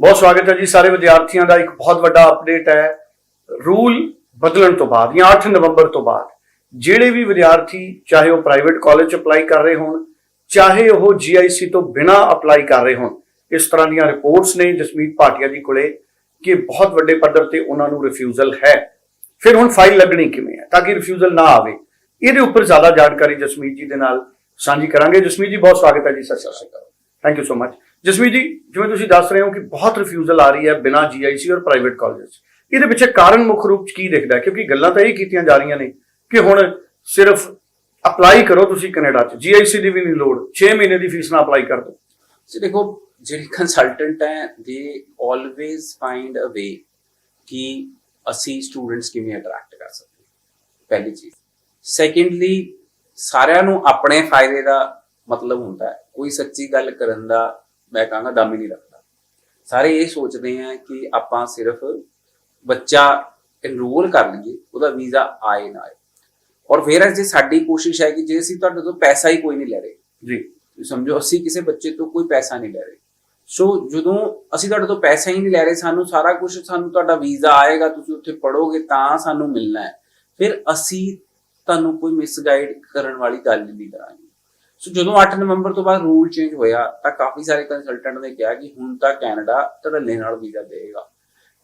ਬਹੁਤ ਸਵਾਗਤ ਹੈ ਜੀ ਸਾਰੇ ਵਿਦਿਆਰਥੀਆਂ ਦਾ। ਇੱਕ ਬਹੁਤ ਵੱਡਾ ਅਪਡੇਟ ਹੈ। ਰੂਲ ਬਦਲਣ ਤੋਂ ਬਾਅਦ ਜਾਂ 8 ਨਵੰਬਰ ਤੋਂ ਬਾਅਦ ਜਿਹੜੇ ਵੀ ਵਿਦਿਆਰਥੀ, ਚਾਹੇ ਉਹ ਪ੍ਰਾਈਵੇਟ ਕਾਲਜ ਚ ਅਪਲਾਈ ਕਰ ਰਹੇ ਹੋਣ, ਚਾਹੇ ਉਹ ਜੀਆਈਸੀ ਤੋਂ ਬਿਨਾ ਅਪਲਾਈ ਕਰ ਰਹੇ ਹੋਣ, ਇਸ ਤਰ੍ਹਾਂ ਦੀਆਂ ਰਿਪੋਰਟਸ ਨੇ ਜਸਮੀਤ ਭਾਟੀਆ ਜੀ ਕੋਲੇ ਕਿ ਬਹੁਤ ਵੱਡੇ ਪੱਧਰ ਤੇ ਉਹਨਾਂ ਨੂੰ ਰਿਫਿਊਜ਼ਲ ਹੈ। ਫਿਰ ਹੁਣ ਫਾਈਲ ਲੱਗਣੀ ਕਿਵੇਂ ਹੈ? ਤਾਂ ਕਿ ਰਿਫਿਊਜ਼ਲ ਨਾ ਆਵੇ। ਇਹਦੇ ਉੱਪਰ ਜ਼ਿਆਦਾ ਜਾਣਕਾਰੀ ਜਸਮੀਤ ਜੀ ਦੇ ਨਾਲ ਸਾਂਝੀ ਕਰਾਂਗੇ। ਜਸਮੀਤ ਜੀ, ਬਹੁਤ ਸਵਾਗਤ ਹੈ ਜੀ। ਸਤਿ ਸ਼੍ਰੀ ਅਕਾਲ। Thank you so much Jasmeet ji, ਜਿਵੇਂ ਤੁਸੀਂ ਦੱਸ ਰਹੇ ਹੋ ਕਿ ਬਹੁਤ ਰਿਫਿਊਜ਼ਲ ਆ ਰਹੀ ਹੈ ਬਿਨਾਂ ਜੀਆਈਸੀ ਔਰ ਪ੍ਰਾਈਵੇਟ ਕਾਲਜਸ ਇਹਦੇ ਪਿੱਛੇ ਕਾਰਨ ਮੁੱਖ ਰੂਪ ਚ ਕੀ ਦਿਖਦਾ ਕਿਉਂਕਿ ਗੱਲਾਂ ਤਾਂ ਇਹ ਕੀਤੀਆਂ ਜਾ ਰਹੀਆਂ ਨੇ ਕਿ ਹੁਣ ਸਿਰਫ ਅਪਲਾਈ ਕਰੋ ਤੁਸੀਂ ਕੈਨੇਡਾ ਚ। ਜੀਆਈਸੀ ਦੀ ਵੀ ਨਹੀਂ ਲੋੜ। 6 ਮਹੀਨੇ ਦੀ ਫੀਸ ਨਾਲ ਅਪਲਾਈ ਕਰ ਦਿਓ। ਸੋ ਦੇਖੋ, ਜਿਹੜੇ ਕੰਸਲਟੈਂਟ ਹੈ ਦੇ ਆਲਵੇਜ਼ ਫਾਈਂਡ ਅ ਵੇ ਕਿ ਅਸੀਂ ਸਟੂਡੈਂਟਸ ਕਿਵੇਂ ਅਟਰੈਕਟ ਕਰ ਸਕਦੇ ਪਹਿਲੀ ਚੀਜ਼। ਸੈਕੰਡਲੀ ਸਾਰਿਆਂ ਨੂੰ ਆਪਣੇ ਫਾਇਦੇ ਦਾ ਮਤਲਬ ਹੁੰਦਾ ਹੈ। ਕੋਈ ਸੱਚੀ ਗੱਲ ਕਰਨ ਦਾ ਮੈਂ ਕਹਾਂਗਾ ਦਮ ਹੀ ਨਹੀਂ ਰੱਖਦਾ। ਸਾਰੇ ਇਹ ਸੋਚਦੇ ਆ ਕਿ ਆਪਾਂ ਸਿਰਫ ਬੱਚਾ ਐਨਰੋਲ ਕਰ ਲਈਏ ਉਹਦਾ ਵੀਜ਼ਾ ਆਏ ਨਾ ਆਏ। ਔਰ ਫਿਰ ਜੇ ਸਾਡੀ ਕੋਸ਼ਿਸ਼ ਹੈ ਕਿ ਜੇ ਅਸੀਂ ਤੁਹਾਡੇ ਤੋਂ ਪੈਸਾ ਹੀ ਕੋਈ ਨਹੀਂ ਲੈ ਰਹੇ। ਜੀ। ਸਮਝੋ ਅਸੀਂ ਕਿਸੇ ਬੱਚੇ ਤੋਂ ਕੋਈ ਪੈਸਾ ਨਹੀਂ ਲੈ ਰਹੇ। ਸੋ ਜਦੋਂ ਅਸੀਂ ਤੁਹਾਡੇ ਤੋਂ ਪੈਸਾ ਹੀ ਨਹੀਂ ਲੈ ਰਹੇ ਸਾਨੂੰ ਸਾਰਾ ਕੁਝ ਸਾਨੂੰ ਤੁਹਾਡਾ ਵੀਜ਼ਾ ਆਏਗਾ ਤੁਸੀਂ ਉੱਥੇ ਪੜੋਗੇ ਤਾਂ ਸਾਨੂੰ ਮਿਲਣਾ ਹੈ। ਫਿਰ ਅਸੀਂ ਤੁਹਾਨੂੰ ਕੋਈ ਮਿਸਗਾਈਡ ਕਰਨ ਵਾਲੀ ਗੱਲ ਨਹੀਂ ਕਰਾਂਗੇ। ਸੋ ਜਦੋਂ 8 ਨਵੰਬਰ ਤੋਂ ਬਾਅਦ ਰੂਲ ਚੇਂਜ ਹੋਇਆ ਤਾਂ ਕਾਫੀ ਸਾਰੇ ਕੰਸਲਟੈਂਟ ਨੇ ਕਿਹਾ ਕਿ ਹੁਣ ਤਾਂ ਕੈਨੇਡਾ ਧੜੱਲੇ ਨਾਲ ਵੀਜ਼ਾ ਦੇਗਾ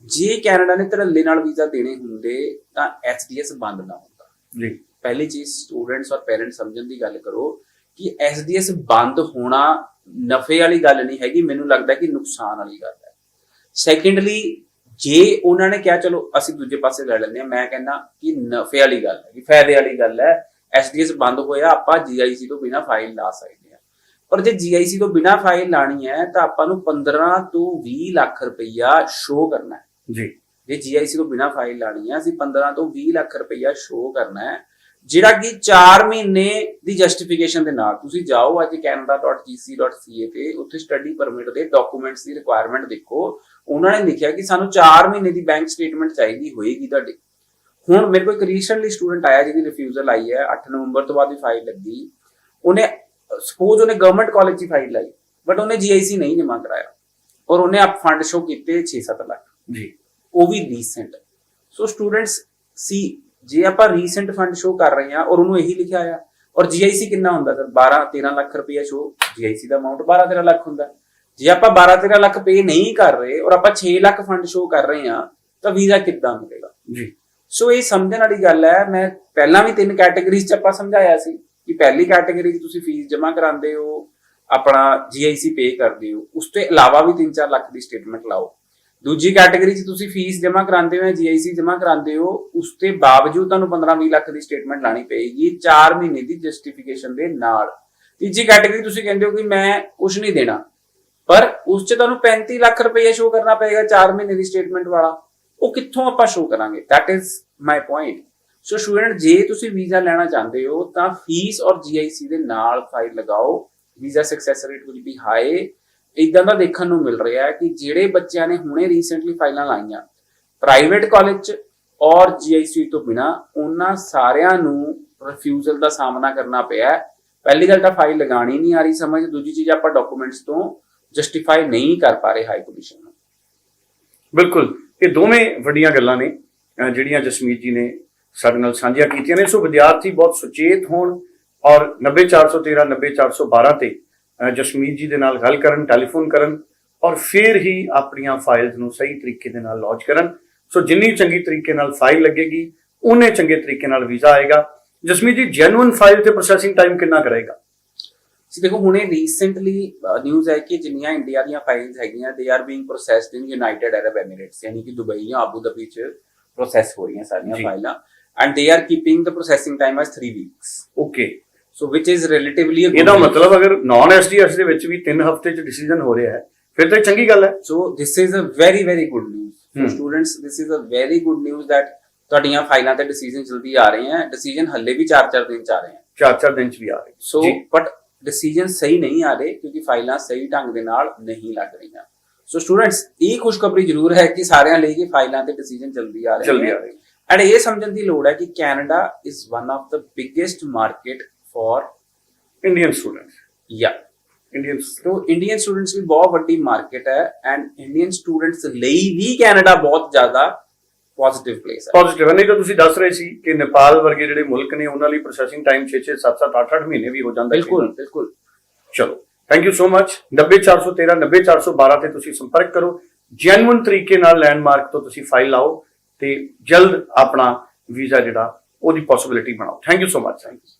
ਜੇ ਕੈਨੇਡਾ ਨੇ ਧੜੱਲੇ ਨਾਲ ਵੀਜ਼ਾ ਦੇਣੇ ਹੁੰਦੇ ਤਾਂ ਐਸਡੀਐਸ ਬੰਦ ਨਾ ਹੁੰਦਾ। ਜੀ। ਪਹਿਲੀ ਚੀਜ਼ ਸਟੂਡੈਂਟਸ ਔਰ ਪੇਰੈਂਟਸ ਸਮਝਣ ਦੀ ਗੱਲ ਕਰੋ ਕਿ ਐਸਡੀਐਸ ਬੰਦ ਹੋਣਾ ਨਫੇ ਵਾਲੀ ਗੱਲ ਨਹੀਂ ਹੈਗੀ ਮੈਨੂੰ ਲੱਗਦਾ ਕਿ ਨੁਕਸਾਨ ਵਾਲੀ ਗੱਲ ਹੈ। ਸੈਕੰਡਲੀ ਜੇ ਉਹਨਾਂ ਨੇ ਕਿਹਾ ਚਲੋ ਅਸੀਂ ਦੂਜੇ ਪਾਸੇ ਲੈ ਲੈਂਦੇ ਆ ਮੈਂ ਕਹਿੰਦਾ ਕਿ ਨਫੇ ਵਾਲੀ ਗੱਲ ਹੈ ਕਿ ਫਾਇਦੇ ਵਾਲੀ ਗੱਲ ਹੈ ਐਸਡੀਐਸ ਬੰਦ ਹੋਇਆ ਆਪਾਂ ਜੀਆਈਸੀ ਤੋਂ ਬਿਨਾ ਫਾਈਲ ਲਾ ਸਕਦੇ ਆ ਪਰ ਜੇ ਜੀਆਈਸੀ ਤੋਂ ਬਿਨਾ ਫਾਈਲ ਲਾਣੀ ਹੈ ਤਾਂ ਆਪਾਂ ਨੂੰ 15 ਤੋਂ 20 ਲੱਖ ਰੁਪਈਆ ਸ਼ੋ ਕਰਨਾ ਹੈ। ਜੀ। ਜੇ ਜੀਆਈਸੀ ਤੋਂ ਬਿਨਾ ਫਾਈਲ ਲਾਣੀ ਹੈ ਅਸੀਂ 15 ਤੋਂ 20 ਲੱਖ ਰੁਪਈਆ ਸ਼ੋ ਕਰਨਾ ਹੈ ਜਿਹੜਾ ਕਿ 4 ਮਹੀਨੇ ਦੀ ਜਸਟੀਫਿਕੇਸ਼ਨ ਦੇ ਨਾਲ। ਤੁਸੀਂ ਜਾਓ ਅੱਜ canada.gc.ca ਤੇ ਉੱਥੇ ਸਟੱਡੀ ਪਰਮਿਟ ਦੇ ਡਾਕੂਮੈਂਟਸ ਦੀ ਰਿਕੁਆਇਰਮੈਂਟ ਦੇਖੋ। ਉਹਨਾਂ ਨੇ ਲਿਖਿਆ ਕਿ ਸਾਨੂੰ 4 ਮਹੀਨੇ ਦੀ ਬੈਂਕ ਸਟੇਟਮੈਂਟ ਚਾਹੀਦੀ ਹੋਏਗੀ ਤੁਹਾਡੀ। ਹੁਣ ਮੇਰੇ ਕੋਲ ਇੱਕ ਰੀਸੈਂਟਲੀ ਸਟੂਡੈਂਟ ਆਇਆ ਜਿਹਦੀ ਰਿਫਿਊਜ਼ਲ ਆਈ ਹੈ 8 ਨਵੰਬਰ ਤੋਂ ਬਾਅਦ ਹੀ ਫਾਈਲ ਲੱਗੀ। ਉਹਨੇ ਸਪੋਜ਼ ਉਹਨੇ ਗਵਰਨਮੈਂਟ ਕਾਲਜ 'ਚ ਫਾਈਲ ਲਾਈ ਬਟ ਉਹਨੇ ਜੀਆਈਸੀ ਨਹੀਂ ਜਮ੍ਹਾਂ ਕਰਾਇਆ। ਔਰ ਉਹਨੇ ਆਪ ਫੰਡ ਸ਼ੋ ਕੀਤੇ 6-7 ਲੱਖ। ਜੀ। ਉਹ ਵੀ ਰੀਸੈਂਟ ਸੋ ਸਟੂਡੈਂਟਸ ਸੀ ਜੇ ਆਪਾਂ ਰੀਸੈਂਟ ਫੰਡ ਸ਼ੋ ਕਰ ਰਹੇ ਹਾਂ ਔਰ ਉਹਨੂੰ ਇਹੀ ਲਿਖਿਆ ਆ ਔਰ ਜੀਆਈਸੀ ਕਿੰਨਾ ਹੁੰਦਾ ਸਰ? 12 13 ਲੱਖ ਰੁਪਇਆ ਸ਼ੋ ਜੀਆਈਸੀ ਦਾ ਅਮਾਉਂਟ 12 13 ਲੱਖ ਹੁੰਦਾ। ਜੇ ਆਪਾਂ 12 13 ਲੱਖ ਪੇ ਨਹੀਂ ਕਰ ਰਹੇ ਔਰ ਆਪਾਂ 6 ਲੱਖ ਫੰਡ ਸ਼ੋ ਕਰ ਰਹੇ ਹਾਂ ਤਾਂ ਵੀਜ਼ਾ ਕਿੱਦਾਂ ਮਿਲੇਗਾ? ਜੀ। ਸੋ ਇਹ ਸਮਝਣ ਵਾਲੀ ਗੱਲ ਹੈ, ਮੈਂ ਪਹਿਲਾਂ ਵੀ ਤਿੰਨ ਕੈਟਾਗਰੀਜ਼ ਚ ਆਪਾਂ ਸਮਝਾਇਆ ਸੀ ਕਿ ਪਹਿਲੀ ਕੈਟਾਗਰੀ 'ਚ ਤੁਸੀਂ ਫੀਸ ਜਮ੍ਹਾਂ ਕਰਾਉਂਦੇ ਹੋ, ਆਪਣਾ ਜੀਆਈਸੀ ਪੇ ਕਰਦੇ ਹੋ, ਉਸ ਤੋਂ ਇਲਾਵਾ ਵੀ 3-4 ਲੱਖ ਦੀ ਸਟੇਟਮੈਂਟ ਲਾਓ। ਦੂਜੀ ਕੈਟਾਗਰੀ 'ਚ ਤੁਸੀਂ ਫੀਸ ਜਮ੍ਹਾਂ ਕਰਾਉਂਦੇ ਹੋ ਜੀਆਈਸੀ ਜਮ੍ਹਾਂ ਕਰਾਉਂਦੇ ਹੋ, ਉਸ ਤੇ ਬਾਵਜੂਦ ਤੁਹਾਨੂੰ 15-20 ਲੱਖ ਦੀ ਸਟੇਟਮੈਂਟ ਲਾਣੀ ਪਏਗੀ 4 ਮਹੀਨੇ ਦੀ ਜਸਟੀਫਿਕੇਸ਼ਨ ਦੇ ਨਾਲ। ਤੀਜੀ ਕੈਟਾਗਰੀ ਤੁਸੀਂ ਕਹਿੰਦੇ ਹੋ ਕਿ ਮੈਂ ਕੁਝ ਨਹੀਂ ਦੇਣਾ, ਪਰ ਉਸ 'ਚ ਤੁਹਾਨੂੰ 35 ਲੱਖ ਰੁਪਏ ਸ਼ੋ ਕਰਨਾ ਪਏਗਾ 4 ਮਹੀਨੇ ਦੀ ਸਟੇਟਮੈਂਟ ਵਾਲਾ। ਉਹ ਕਿੱਥੋਂ ਆਪਾਂ ਸ਼ੋ ਕਰਾਂਗੇ? That is my point so student ਜੇ ਤੁਸੀਂ ਵੀਜ਼ਾ ਲੈਣਾ ਚਾਹੁੰਦੇ ਹੋ, ਤਾਂ ਫੀਸ ਔਰ ਜੀਆਈਸੀ ਦੇ ਨਾਲ ਫਾਈਲ ਲਗਾਓ। Visa success rate will be high ਇਦਾਂ ਦਾ ਦੇਖਣ ਨੂੰ ਮਿਲ ਰਿਹਾ ਹੈ ਕਿ ਜਿਹੜੇ ਬੱਚਿਆਂ ਨੇ ਹੁਣੇ ਰੀਸੈਂਟਲੀ ਫਾਈਲਾਂ ਲਾਈਆਂ ਪ੍ਰਾਈਵੇਟ ਕਾਲਜ ਚ ਔਰ ਜੀਆਈਸੀ ਤੋਂ ਬਿਨਾ, ਉਹਨਾਂ ਸਾਰਿਆਂ ਨੂੰ ਰਿਫਿਊਜ਼ਲ ਦਾ ਸਾਹਮਣਾ ਕਰਨਾ ਪਿਆ ਪਹਿਲੀ ਗੱਲ ਤਾਂ ਫਾਈਲ ਲਗਾਣੀ ਨਹੀਂ ਆ ਰਹੀ ਸਮਝ, ਦੂਜੀ ਚੀਜ਼ ਆਪਾਂ ਡਾਕੂਮੈਂਟਸ ਤੋਂ ਜਸਟੀਫਾਈ ਨਹੀਂ ਕਰ ਪਾ ਰਹੇ ਹਾਈ ਕਮਿਸ਼ਨ ਨੂੰ। ਬਿਲਕੁਲ। ਇਹ ਦੋਵੇਂ ਵੱਡੀਆਂ ਗੱਲਾਂ ਨੇ ਜਿਹੜੀਆਂ ਜਸਮੀਤ ਜੀ ਨੇ ਸਾਡੇ ਨਾਲ ਸਾਂਝੀਆਂ ਕੀਤੀਆਂ ਨੇ। ਸੋ ਵਿਦਿਆਰਥੀ ਬਹੁਤ ਸੁਚੇਤ ਹੋਣ ਔਰ 90413 90412 ਤੇ ਜਸਮੀਤ ਜੀ ਦੇ ਨਾਲ ਗੱਲ ਕਰਨ, ਟੈਲੀਫੋਨ ਕਰਨ ਔਰ ਫਿਰ ਹੀ ਆਪਣੀਆਂ ਫਾਈਲਸ ਨੂੰ ਸਹੀ ਤਰੀਕੇ ਦੇ ਨਾਲ ਲੌਂਚ ਕਰਨ। ਸੋ ਜਿੰਨੀ ਚੰਗੀ ਤਰੀਕੇ ਨਾਲ ਫਾਈਲ ਲੱਗੇਗੀ ਉਨੇ ਚੰਗੇ ਤਰੀਕੇ ਨਾਲ ਵੀਜ਼ਾ ਆਏਗਾ। ਜਸਮੀਤ ਜੀ ਜੈਨੂਇਨ ਫਾਈਲ ਤੇ ਪ੍ਰੋਸੈਸਿੰਗ ਟਾਈਮ ਕਿੰਨਾ ਕਰੇਗਾ ਸੀ ਦੇਖੋ ਹੁਣੇ ਰੀਸੈਂਟਲੀ ਨਿਊਜ਼ ਹੈ ਕਿ ਜਿੰਨੀਆਂ ਇੰਡੀਆ ਦੀਆਂ ਫਾਈਲਸ ਹੈਗੀਆਂ they are being processed in United Arab Emirates ਯਾਨੀ ਕਿ ਦੁਬਈ ਜਾਂ ਆਬੂ ਧਾਬੀ ਚ ਪ੍ਰੋਸੈਸ ਹੋ ਰਹੀਆਂ ਸਾਰੀਆਂ। ਫਾਈਲਾਂ and they are keeping the processing time as 3 weeks okay so which is relatively ਇਹਦਾ ਮਤਲਬ ਅਗਰ ਨਾਨ ਐਸਡੀਐਸ ਦੇ ਵਿੱਚ ਵੀ 3 ਹਫ਼ਤੇ ਚ ਡਿਸੀਜਨ ਹੋ ਰਿਹਾ ਹੈ ਫਿਰ ਤਾਂ ਚੰਗੀ ਗੱਲ ਹੈ। So this is a very very good news students this is a very good news that ਤੁਹਾਡੀਆਂ ਫਾਈਲਾਂ ਤੇ ਡਿਸੀਜਨ ਜਲਦੀ ਆ ਰਹੇ ਹਨ ਡਿਸੀਜਨ ਹੱਲੇ ਵੀ 4-4 ਦਿਨ ਚ ਆ ਰਹੇ ਹਨ। ਚਾਰ ਚਾਰ ਦਿਨ ਚ ਵੀ ਆ ਰਹੀ। ਸੋ ਬਟ ਡਿਸੀਜਨ ਸਹੀ ਨਹੀਂ ਆ ਰਹੇ ਕਿਉਂਕਿ ਫਾਈਲਾਂ ਸਹੀ ਢੰਗ ਦੇ ਨਾਲ ਨਹੀਂ ਲੱਗ ਰਹੀਆਂ। ਸੋ ਸਟੂਡੈਂਟਸ ਇਹ ਖੁਸ਼ਖਬਰੀ ਜ਼ਰੂਰ ਹੈ ਕਿ ਸਾਰਿਆਂ ਲਈ ਕਿ ਫਾਈਲਾਂ ਤੇ ਡਿਸੀਜਨ ਜਲਦੀ ਆ ਰਹੇ ਜਲਦੀ ਆ ਰਹੀ। ਐਂਡ ਇਹ ਸਮਝਣ ਦੀ ਲੋੜ ਹੈ ਕਿ Canada is one of the biggest market for Indian students ਯਾ ਇੰਡੀਅਨ ਤੋ ਇੰਡੀਅਨ ਸਟੂਡੈਂਟਸ ਵੀ ਬਹੁਤ ਵੱਡੀ ਮਾਰਕੀਟ ਹੈ ਐਂਡ ਇੰਡੀਅਨ ਸਟੂਡੈਂਟਸ ਲਈ ਵੀ ਕੈਨੇਡਾ ਬਹੁਤ ਜ਼ਿਆਦਾ ਪੋਜ਼ਿਟਿਵ ਪਲੇਸ ਹੈ। ਪੋਜ਼ਿਟਿਵ ਨਹੀਂ ਤਾਂ ਤੁਸੀਂ ਦੱਸ ਰਹੇ ਸੀ ਕਿ ਨੇਪਾਲ ਵਰਗੇ ਜਿਹੜੇ ਮੁਲਕ ਨੇ ਉਹਨਾਂ ਲਈ ਪ੍ਰੋਸੈਸਿੰਗ ਟਾਈਮ 6-6 7-7 8-8 ਮਹੀਨੇ ਵੀ ਹੋ ਜਾਂਦਾ ਹੈ ਬਿਲਕੁਲ ਬਿਲਕੁਲ। ਚਲੋ ਥੈਂਕ ਯੂ ਸੋ ਮਚ 90413 90412 ਤੇ ਤੁਸੀਂ ਸੰਪਰਕ ਕਰੋ। ਜੈਨੂਇਨ ਤਰੀਕੇ ਨਾਲ ਲੈਂਡਮਾਰਕ ਤੋਂ ਤੁਸੀਂ ਫਾਈਲ ਲਾਓ ਤੇ ਜਲਦ ਆਪਣਾ ਵੀਜ਼ਾ ਜਿਹੜਾ ਉਹਦੀ ਪੋਸਿਬਿਲਿਟੀ ਬਣਾਓ। Thank you so much thank you